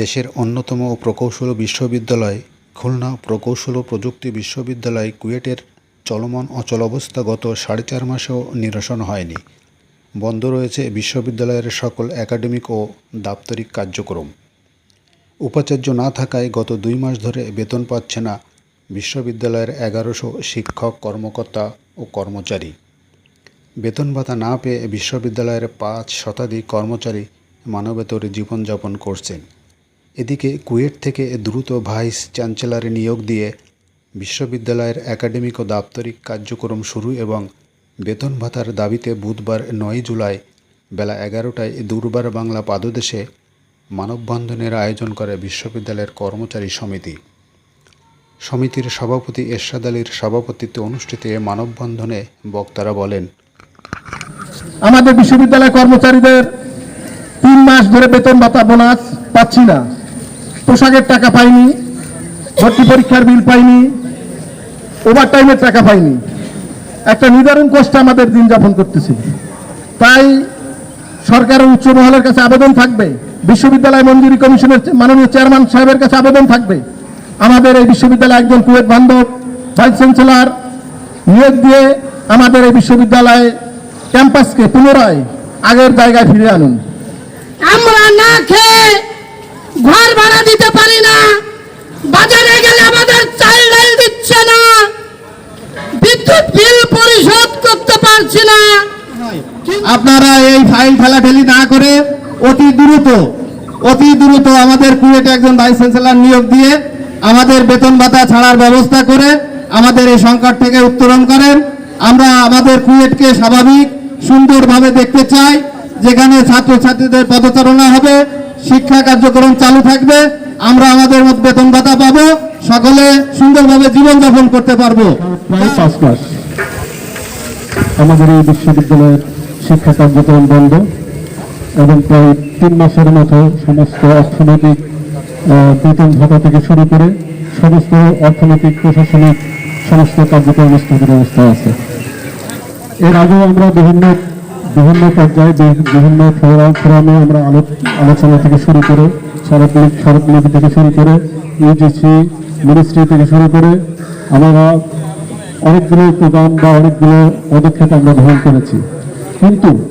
দেশের অন্যতম প্রকৌশল বিশ্ববিদ্যালয় খুলনা প্রকৌশল ও প্রযুক্তি বিশ্ববিদ্যালয় কুয়েটের চলমান অচলাবস্থা গত সাড়ে চার মাসেও নিরসন হয়নি। বন্ধ রয়েছে বিশ্ববিদ্যালয়ের সকল একাডেমিক ও দাপ্তরিক কার্যক্রম। উপাচার্য না থাকায় গত দুই মাস ধরে বেতন পাচ্ছে না বিশ্ববিদ্যালয়ের এগারোশো শিক্ষক, কর্মকর্তা ও কর্মচারী। বেতন ভাতা না পেয়ে বিশ্ববিদ্যালয়ের পাঁচ শতাধিক কর্মচারী মানবেতরে জীবনযাপন করছেন। এদিকে কুয়েট থেকে দ্রুত ভাইস চ্যান্সেলারে নিয়োগ দিয়ে বিশ্ববিদ্যালয়ের একাডেমিক ও দাপ্তরিক কার্যক্রম শুরু এবং বেতন ভাতার দাবিতে বুধবার নয় জুলাই বেলা এগারোটায় দুর্বার বাংলা পাদদেশে মানববন্ধনের আয়োজন করে বিশ্ববিদ্যালয়ের কর্মচারী সমিতি। সমিতির সভাপতি এরশাদ আলীর সভাপতিত্বে অনুষ্ঠিত মানববন্ধনে বক্তারা বলেন, আমাদের বিশ্ববিদ্যালয় কর্মচারীদের তিন মাস ধরে বেতন ভাতা বোনাস পাচ্ছি না। পোশাকের টাকা পাইনি, ভর্তি পরীক্ষার বিল পাইনি ওভার টাইমের টাকা পাইনি। একটা নিদারুণ কষ্টে আমাদের দিন যাপন করতেছি। তাই সরকারের উচ্চ মহলের কাছে আবেদন থাকবে, বিশ্ববিদ্যালয় মঞ্জুরি কমিশনের মাননীয় চেয়ারম্যান সাহেবের কাছে আবেদন থাকবে। আমাদের এই বিশ্ববিদ্যালয়ে একজন কুয়েত বান্ধব, ভাইস চ্যান্সেলর, নিয়োগ দিয়ে আমাদের এই বিশ্ববিদ্যালয়ে ক্যাম্পাসকে পুনরায় আগের জায়গায় ফিরে আনুন। আমরা না খেয়ে ঘর ভাড়া দিতে পারি না। বাজারে গেলে আমাদের চাল ডাল দিচ্ছে না। বিদ্যুৎ বিল পরিশোধ করতে পারছি না। আপনারা এই ফাইল ঠেলাঠেলি না করে অতি দ্রুত অতি দ্রুত আমাদের কুয়েটে একজন ভাইস চ্যান্সেলর নিয়োগ দিয়ে আমাদের বেতন ভাতা ছাড়ার ব্যবস্থা করে আমাদের এই সংকট থেকে উত্তরণ করেন। আমরা আমাদের কুয়েটকে স্বাভাবিক, সুন্দরভাবে দেখতে চাই, যেখানে ছাত্রছাত্রীদের পদচারণা হবে। শিক্ষা কার্যক্রম চালু থাকবে, আমরা আমাদের বেতন ভাতা পাবো, সকলে সুন্দরভাবে জীবনযাপন করতে পারব। আমাদের এই বিশ্ববিদ্যালয়ের শিক্ষা কার্যক্রম বন্ধ এবং প্রায় তিন মাসের মতো সমস্ত অর্থনৈতিক বেতন ভাতা থেকে শুরু করে সমস্ত অর্থনৈতিক, প্রশাসনিক সমস্ত কার্যক্রম স্থগিত অবস্থায় আছে। এর আগেও আমরা বিভিন্ন বিভিন্ন পর্যায়ে বিভিন্ন ফোরামে আমরা আলো- আলোচনা থেকে শুরু করে সড়ক সড়ক নীতি থেকে শুরু করে ইউজিসি মিনিস্ট্রি থেকে শুরু করে আমরা অনেকগুলো প্রোগ্রাম বা অনেকগুলো পদক্ষেপ আমরা গ্রহণ করেছি। কিন্তু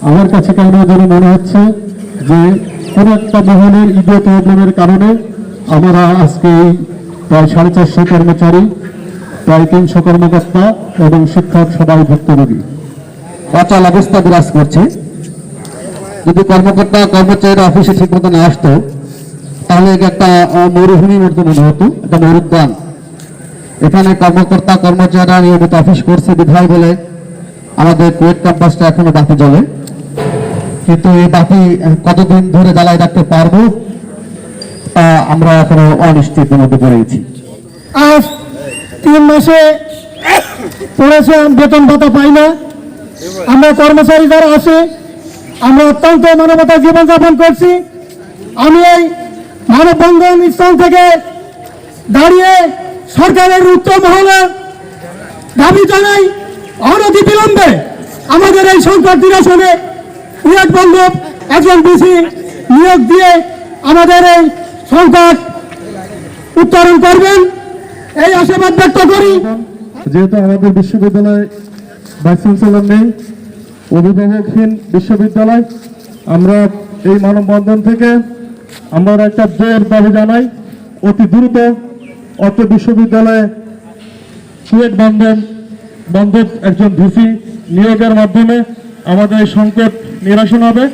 আমার কাছে কেন যেন মনে হচ্ছে যে কোনো একটা মহলের ইডিও প্রবলেমের কারণে আমরা আজকে এই প্রায় সাড়ে চারশো কর্মচারী, প্রায় তিনশো কর্মকর্তা এবং শিক্ষক সবাই ভুক্তভোগী। অচল অবস্থা বিরাজ করছে। যদি কর্মকর্তা, কর্মচারীরা অফিসে ঠিক মতো না আসতো, তাহলে একটা মরুভূমির মতো মনে হতো, একটা মরুদ্যান এখানে কর্মকর্তা, কর্মচারীরা নিয়মিত অফিস করছে, বিধায় বলে আমাদের কুয়েট ক্যাম্পাসটা এখনও বাতি জ্বলে। কিন্তু এই বাতি কতদিন ধরে জ্বালায় রাখতে পারব, তা আমরা এখনও অনিশ্চিতের মধ্যে পড়েছি আজ তিন মাসে পড়েছে বেতন ভাতা পাই না। আমরা কর্মচারী যারা আছে, আমরা অত্যন্ত মানবতা জীবনযাপন করছি। আমি এই মানববন্ধন স্থান থেকে দাঁড়িয়ে সরকারের উত্তম মহলে দাবি জানাই অনতি বিলম্বে আমাদের এই সংকট নিরসনে কুয়েট বন্ধব, একজন বিসি নিয়োগ দিয়ে আমাদের এই সংকট উত্তরণ করবেন। এই আশাবাদ ব্যক্ত করি। যেহেতু আমাদের বিশ্ববিদ্যালয়ে ভাইস চ্যান্সেলর নেই অভিভাবকহীন বিশ্ববিদ্যালয়। আমরা এই মানববন্ধন থেকে আমরা একটা জোর দাবি জানাই, অতি দ্রুত অর্থ বিশ্ববিদ্যালয়ে কুয়েট বন্ধন বন্ধব একজন ভিসি নিয়োগের মাধ্যমে আমাদের এই সংকট নিরসন হবে।